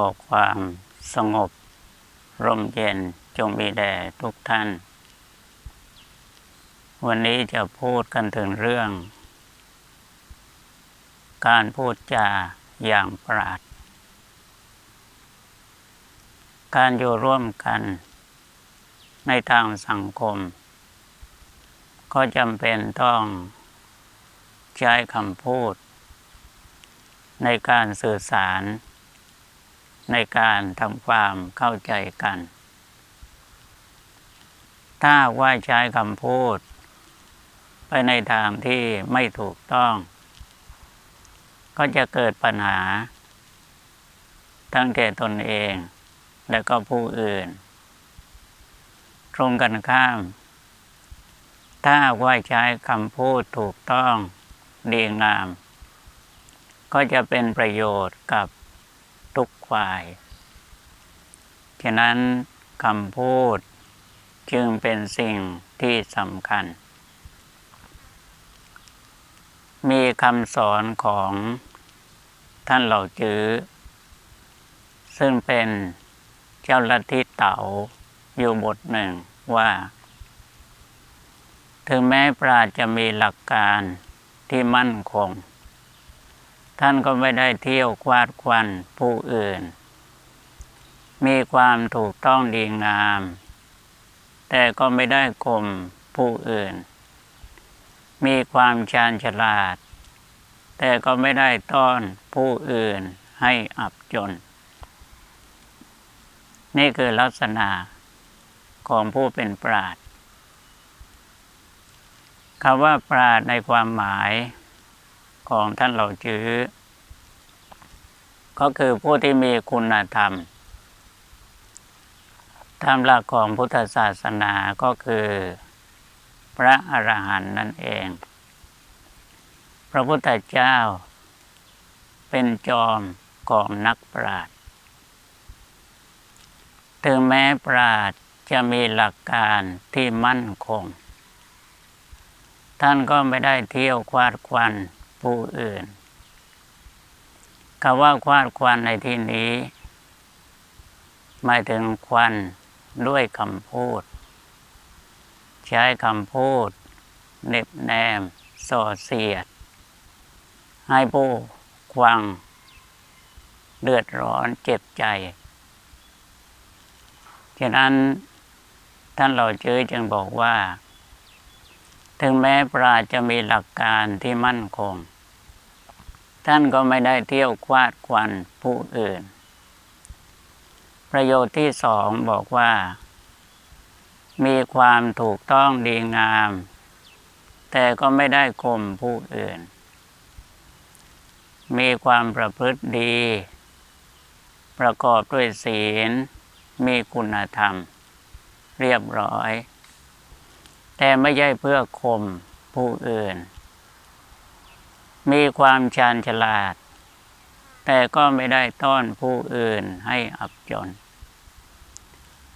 อความสงบ ร่มเย็นจงมีแด่ทุกท่าน วันนี้จะพูดกันถึงเรื่อง การพูดจาอย่างปราด การอยู่ร่วมกัน ในทางสังคม ก็จำเป็นต้องใช้คำพูด ในการสื่อสาร ในการทำความเข้าใจกัน ถ้าว่าใช้คำพูด ไปในทางที่ไม่ถูกต้อง ก็จะเกิดปัญหา ทั้งแก่ตนเอง และก็ผู้อื่น ตรงกันข้าม ถ้าว่าใช้คำพูดถูกต้องดีงาม ก็จะเป็นประโยชน์กับ ฝ่าย ฉะนั้นคำพูดจึงเป็นสิ่งที่สำคัญ มีคำสอนของท่านเหล่าจื้อ ซึ่งเป็นเจ้าลัทธิเต๋าอยู่บทหนึ่งว่า ถึงแม้ปราจะมีหลักการที่มั่นคง ท่านก็ไม่ได้เที่ยวควาดควันผู้อื่น มีความถูกต้องดีงาม แต่ก็ไม่ได้ข่มผู้อื่น มีความชาญฉลาด แต่ก็ไม่ได้ต้อนผู้อื่นให้อับจน นี่คือลักษณะของผู้เป็นปราชญ์คำว่าปราดในความหมายของท่านเหล่าจื้อ ก็คือผู้ที่มีคุณธรรมตามหลักของพุทธศาสนาก็คือ พระอรหันต์นั่นเอง พระพุทธเจ้า เป็นจอมของนักปราชญ์ ถึงแม้ปราชญ์จะมีหลักการที่มั่นคง ท่านก็ไม่ได้เที่ยวควาดควันผู้อื่น คำว่าควาดควันในที่นี้หมายถึงควันด้วยคำพูด ใช้คำพูดเน็บแนมส่อเสียด ให้ผู้ควัง เดือดร้อนเจ็บใจฉะนั้นท่านเราเจอจึงบอกว่า ถึงแม้ปราจะมีหลักการที่มั่นคง ท่านก็ไม่ได้เที่ยวควาดควันผู้อื่น ประโยชน์ที่สองบอกว่า มีความถูกต้องดีงาม แต่ก็ไม่ได้ข่มผู้อื่น มีความประพฤติดี ประกอบด้วยศีล มีคุณธรรม เรียบร้อย แต่ไม่ใช่เพื่อข่มผู้อื่น มีความชาญฉลาด แต่ก็ไม่ได้ต้อนผู้อื่นให้อับจน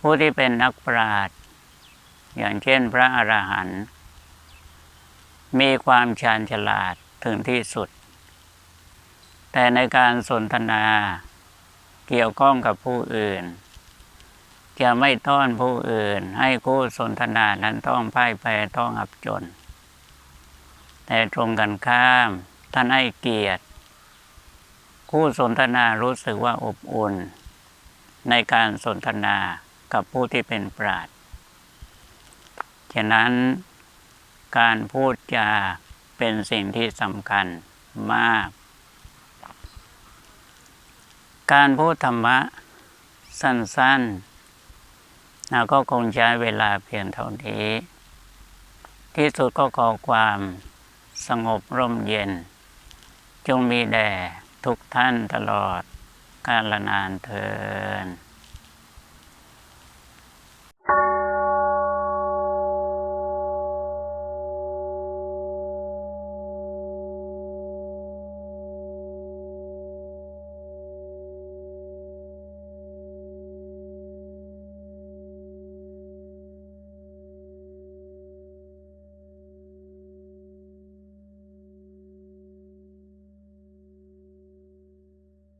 ผู้ที่เป็นนักปราชญ์อย่างเช่นพระอรหันต์มีความชาญฉลาดถึงที่สุด แต่ในการสนทนาเกี่ยวข้องกับผู้อื่น จะไม่ต้อนผู้อื่นให้คู่สนทนานั้นต้องพ่ายแพ้ต้องอับจน แต่ตรงกันข้าม ท่านให้เกียรติคู่สนทนารู้สึกว่าอบอุ่น ในการสนทนากับผู้ที่เป็นปราชญ์ฉะนั้นการพูดจาเป็นสิ่งที่สำคัญมาก การพูดธรรมะสั้นๆเราก็คงใช้เวลาเพียงเท่านี้ ที่สุดก็ขอความสงบร่มเย็น จงมีแด่ทุกท่านตลอดกาลนานเทิน